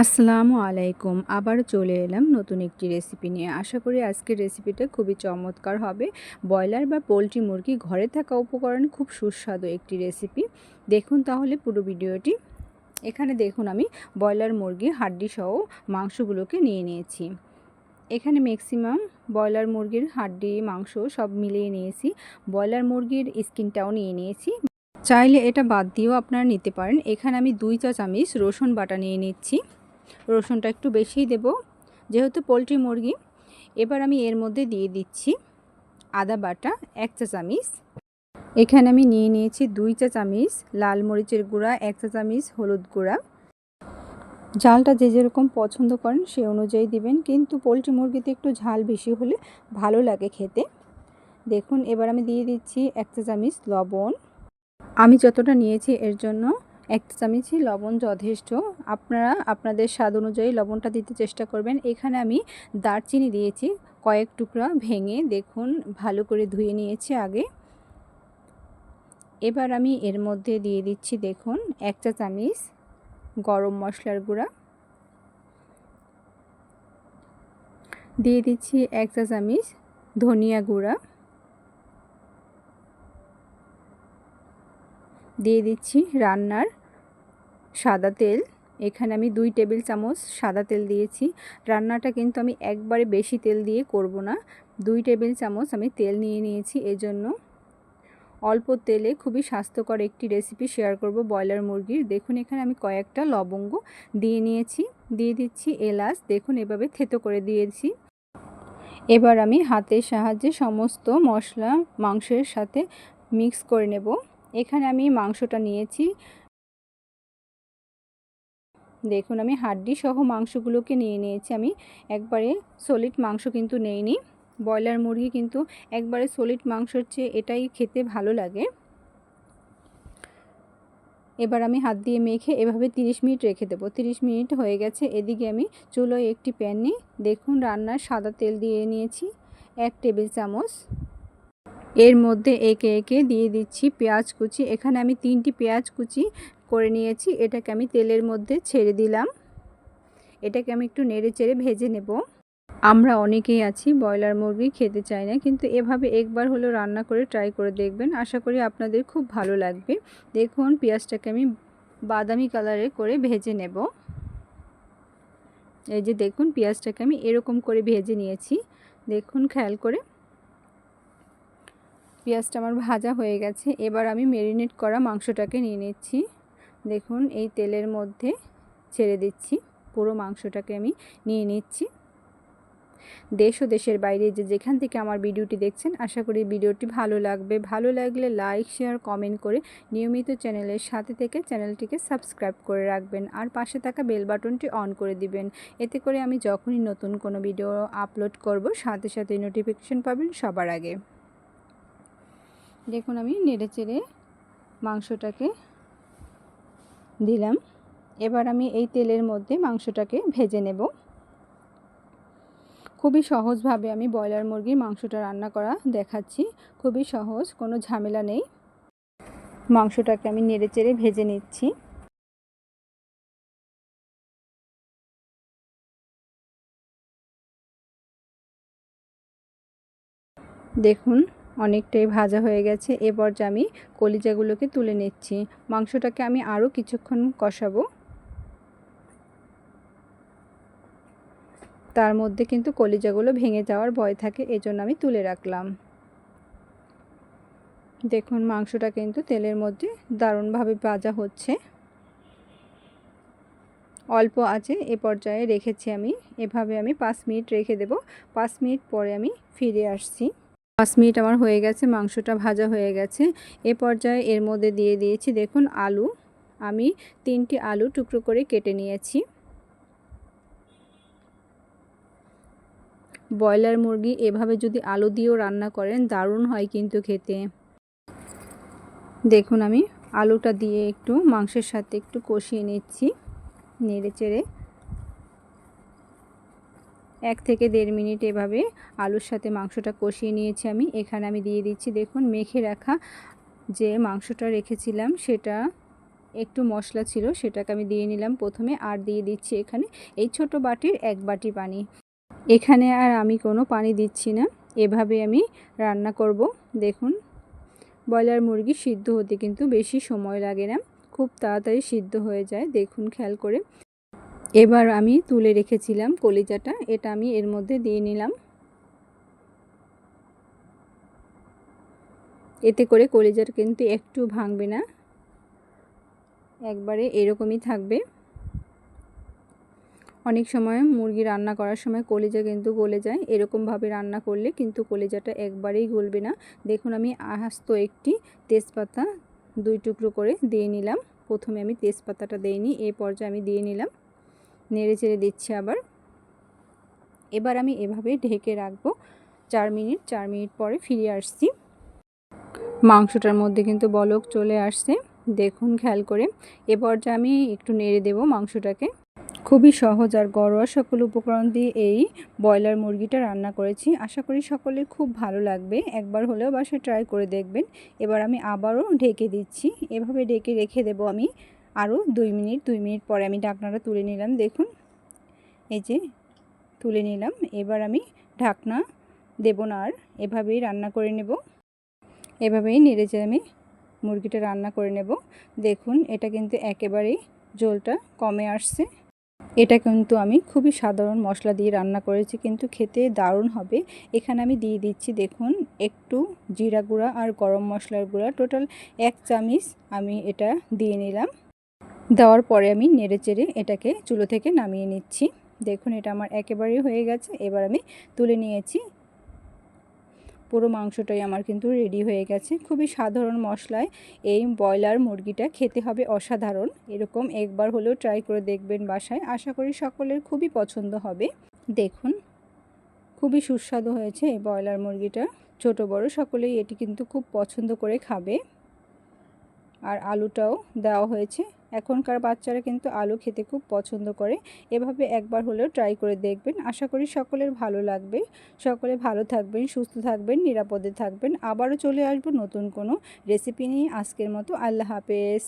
আসসালামু আলাইকুম। আবার চলে এলাম নতুন একটি রেসিপি নিয়ে। আশা করি আজকের রেসিপিটা খুবই চমৎকার হবে। ব্রয়লার বা পোলট্রি মুরগি ঘরে থাকা উপকরণ খুব সুস্বাদু একটি রেসিপি দেখুন তাহলে পুরো ভিডিওটি। এখানে দেখুন আমি ব্রয়লার মুরগি, হাড্ডি সহ মাংসগুলোকে নিয়ে নিয়েছি। এখানে ম্যাক্সিমাম ব্রয়লার মুরগির, হাড্ডি, মাংস সব মিলিয়ে নিয়েছি। ব্রয়লার মুরগির স্কিনটাও নিয়ে নিয়েছি। চাইলে এটা বাদ দিয়েও আপনারা নিতে পারেন। এখানে আমি দুই চা চামচ রসুন বাটা নিয়ে নিচ্ছি। রসুনটা একটু বেশিই দেব, যেহেতু পোলট্রি মুরগি। এবার আমি এর মধ্যে দিয়ে দিচ্ছি আদা বাটা, এক চা চামিচ। এখানে আমি নিয়ে নিয়েছি দুই চা চামিচ লাল মরিচের গুঁড়া, এক চা চামিচ হলুদ গুঁড়া। ঝালটা যে যেরকম পছন্দ করেন সে অনুযায়ী দিবেন, কিন্তু পোলট্রি মুরগিতে একটু ঝাল বেশি হলে ভালো লাগে খেতে। দেখুন, এবার আমি দিয়ে দিচ্ছি এক চা চামিচ লবণ। আমি যতটা নিয়েছি এর জন্য এক চামচই লবণ যথেষ্ট। আপনারা আপনাদের স্বাদ অনুযায়ী লবণটা দিতে চেষ্টা করবেন। এখানে আমি দারচিনি দিয়েছি, কয়েক টুকরা ভেঙে দেখুন, ভালো করে ধুয়ে নিয়েছি আগে। এবার আমি এর মধ্যে দিয়ে দিচ্ছি দেখুন, এক চা চামচ গরম মশলার গুঁড়া। দিয়ে দিচ্ছি এক চা চামচ ধনিয়া গুঁড়া। দিয়ে দিচ্ছি রান্নার সাদা তেল। এখানে আমি দুই টেবিল চামচ সাদা তেল দিয়েছি। রান্নাটা কিন্তু আমি একবারে বেশি তেল দিয়ে করব না। দুই টেবিল চামচ আমি তেল নিয়ে নিয়েছি। এজন্য অল্প তেলে খুবই স্বাস্থ্যকর একটি রেসিপি শেয়ার করব ব্রয়লার মুরগির। দেখুন, এখানে আমি কয়েকটা লবঙ্গ দিয়ে নিয়েছি। দিয়ে দিচ্ছি এলাচ। দেখুন, এভাবে থেতো করে দিয়েছি। এবার আমি হাতের সাহায্যে সমস্ত মশলা, মাংসের সাথে মিক্স করে নেব। এখানে আমি মাংসটা নিয়েছি। দেখুন, আমি হাড্ডি সহ মাংসগুলোকে নিয়ে নিয়েছি। আমি একবারে সলিড মাংস কিন্তু নেইনি। ব্রয়লার মুরগি কিন্তু একবারে সলিড মাংসর চেয়ে এটাই খেতে ভালো লাগে। এবার আমি হাত দিয়ে মেখে এভাবে 30 মিনিট রেখে দেবো। 30 মিনিট হয়ে গেছে। এদিকে আমি চুলোয় একটি প্যান নিই। দেখুন, রান্নার সাদা তেল দিয়ে নিয়েছি। এক টেবিল চামচ। এর মধ্যে একে একে দিয়ে দিচ্ছি পেঁয়াজ কুচি। এখানে আমি তিনটি পেঁয়াজ কুচি করে নিয়েছি। এটাকে আমি তেলের মধ্যে ছেড়ে দিলাম। এটাকে আমি একটু নেড়ে চেড়ে ভেজে নেব। আমরা অনেকেই আছি ব্রয়লার মুরগি খেতে চাই না, কিন্তু এভাবে একবার হলেও রান্না করে ট্রাই করে দেখবেন। আশা করি আপনাদের খুব ভালো লাগবে। দেখুন, পেঁয়াজটাকে আমি বাদামি কালারে করে ভেজে নেব। এই যে দেখুন, পেঁয়াজটাকে আমি এরকম করে ভেজে নিয়েছি। দেখুন, খেয়াল করে পেঁয়াজটা আমার ভাজা হয়ে গেছে। এবার আমি মেরিনেট করা মাংসটাকে নিয়ে নিচ্ছি। দেখুন, এই তেলের মধ্যে ছেড়ে দিচ্ছি। পুরো মাংসটাকে আমি নিয়ে নিচ্ছি। দেশ ও দেশের বাইরে যে যেখান থেকে আমার ভিডিওটি দেখছেন, আশা করি ভিডিওটি ভালো লাগবে। ভালো লাগলে লাইক, শেয়ার, কমেন্ট করে নিয়মিত চ্যানেলের সাথে থেকে চ্যানেলটিকে সাবস্ক্রাইব করে রাখবেন আর পাশে থাকা বেল বাটনটি অন করে দিবেন। এতে করে আমি যখনই নতুন কোনো ভিডিও আপলোড করব, সাথে সাথে নোটিফিকেশন পাবেন সবার আগে। দেখুন, আমি নেড়ে চেড়ে মাংসটাকে দিলাম। এবার আমি এই তেলের মধ্যে মাংসটাকে ভেজে নেব। খুবই সহজভাবে আমি ব্রয়লার মুরগির মাংসটা রান্না করা দেখাচ্ছি। খুবই সহজ, কোনো ঝামেলা নেই। মাংসটাকে আমি নেড়ে চেড়ে ভেজে নিচ্ছি। দেখুন অনেকটাই ভাজা হয়ে গেছে। এ পর্যায়ে আমি কলিজাগুলোকে তুলে নিচ্ছি, মাংসটাকে আমি আরও কিছুক্ষণ কষাবো। তার মধ্যে কিন্তু কলিজাগুলো ভেঙে যাওয়ার ভয় থাকে, এজন্য আমি তুলে রাখলাম। দেখুন, মাংসটা কিন্তু তেলের মধ্যে দারুণভাবে ভাজা হচ্ছে। অল্প আছে, এ পর্যায়ে রেখেছি আমি। এভাবে আমি পাঁচ মিনিট রেখে দেব। পাঁচ মিনিট পরে আমি ফিরে আসছি। পাঁচ মিনিট আমার হয়ে গেছে, মাংসটা ভাজা হয়ে গেছে। এ পর্যায়ে এর মধ্যে দিয়ে দিয়েছি, দেখুন, আলু। আমি তিনটি আলু টুকরো করে কেটে নিয়েছি। ব্রয়লার মুরগি এভাবে যদি আলু দিয়েও রান্না করেন, দারুণ হয় কিন্তু খেতে। দেখুন, আমি আলুটা দিয়ে একটু মাংসের সাথে একটু কষিয়ে নিচ্ছি নেড়ে চেড়ে এক থেকে দেড় মিনিট এভাবে আলুর সাথে মাংসটা কষিয়ে নিয়েছি আমি। এখানে আমি দিয়ে দিচ্ছি, দেখুন, মেখে রাখা যে মাংসটা রেখেছিলাম সেটা একটু মশলা ছিল, সেটাকে আমি দিয়ে নিলাম প্রথমে আর দিয়ে দিচ্ছি এখানে এই ছোট বাটির এক বাটি পানি। এখানে আর আমি কোনো পানি দিচ্ছি না। এভাবে আমি রান্না করব। দেখুন, ব্রয়লার মুরগি সিদ্ধ হতে কিন্তু বেশি সময় লাগে না। খুব তাড়াতাড়ি সিদ্ধ হয়ে যায়, দেখুন, খেয়াল করে। এবার আমি তুলে রেখেছিলাম কলিজাটা, এটা আমি এর মধ্যে দিয়ে নিলাম। এতে করে কলিজাটা কিন্তু একটু ভাঙবে না। একবারে এরকমই থাকবে। অনেক সময় মুরগি রান্না করার সময় কলিজা কিন্তু গলে যায়, এরকমভাবে রান্না করলে কিন্তু কলিজাটা একবারেই গলবে না। দেখুন, আমি আস্ত একটি তেজপাতা দুই টুকরো করে দিয়ে নিলাম। প্রথমে আমি তেজপাতাটা দিইনি এই পর্যায়ে আমি দিয়ে নিলাম নেড়ে চেড়ে দিচ্ছি আবার। এবার আমি এভাবে ঢেকে রাখব। চার মিনিট চার মিনিট পরে ফিরে আসছি। মাংসটার মধ্যে কিন্তু বলক চলে আসছে। দেখুন, খেয়াল করে। এ পর্যায়ে আমি একটু নেড়ে দেব মাংসটাকে। খুবই সহজ আর ঘরোয়া সকল উপকরণ দিয়ে এই ব্রয়লার মুরগিটা রান্না করেছি। আশা করি সকলের খুব ভালো লাগবে। একবার হলেও বাসায় ট্রাই করে দেখবেন। এবার আমি আবারও ঢেকে দিচ্ছি। এভাবে ঢেকে রেখে দেব আমি। আরও দুই মিনিট দুই মিনিট পরে আমি ঢাকনাটা তুলে নিলাম, দেখুন। এই যে, তুলে নিলাম, এবার আমি ঢাকনা দেব না আর, এভাবেই রান্না করে নেব। এভাবেই নেড়েচে আমি মুরগিটা রান্না করে নেব। দেখুন, এটা কিন্তু একেবারেই ঝোলটা কমে আসছে। এটা কিন্তু আমি খুবই সাধারণ মশলা দিয়ে রান্না করেছি, কিন্তু খেতে দারুণ হবে। এখানে আমি দিয়ে দিচ্ছি, দেখুন, একটু জিরা গুঁড়া আর গরম মশলার গুঁড়া। টোটাল এক চামিচ আমি এটা দিয়ে নিলাম। দেওয়ার পরে আমি নেড়ে চেড়ে এটাকে চুলো থেকে নামিয়ে নিচ্ছি। দেখুন, এটা আমার একেবারেই হয়ে গেছে। এবার আমি তুলে নিয়েছি। পুরো মাংসটাই আমার কিন্তু রেডি হয়ে গেছে। খুবই সাধারণ মশলায় এই ব্রয়লার মুরগিটা খেতে হবে অসাধারণ। এরকম একবার হলেও ট্রাই করে দেখবেন বাসায়। আশা করি সকলের খুবই পছন্দ হবে। দেখুন, খুবই সুস্বাদু হয়েছে এই ব্রয়লার মুরগিটা। ছোট, বড় সকলেই এটি কিন্তু খুব পছন্দ করে খাবে। আর আলুটাও দেওয়া হয়েছে। এখনকার বাচ্চারা কিন্তু আলু খেতে খুব পছন্দ করে। এভাবে একবার হলেও ট্রাই করে দেখবেন। আশা করি সকলের ভালো লাগবে। সকলে ভালো থাকবেন, সুস্থ থাকবেন, নিরাপদে থাকবেন। আবারও চলে আসব নতুন কোনো রেসিপি নিয়ে। আজকের মতো আল্লাহ হাফেজ।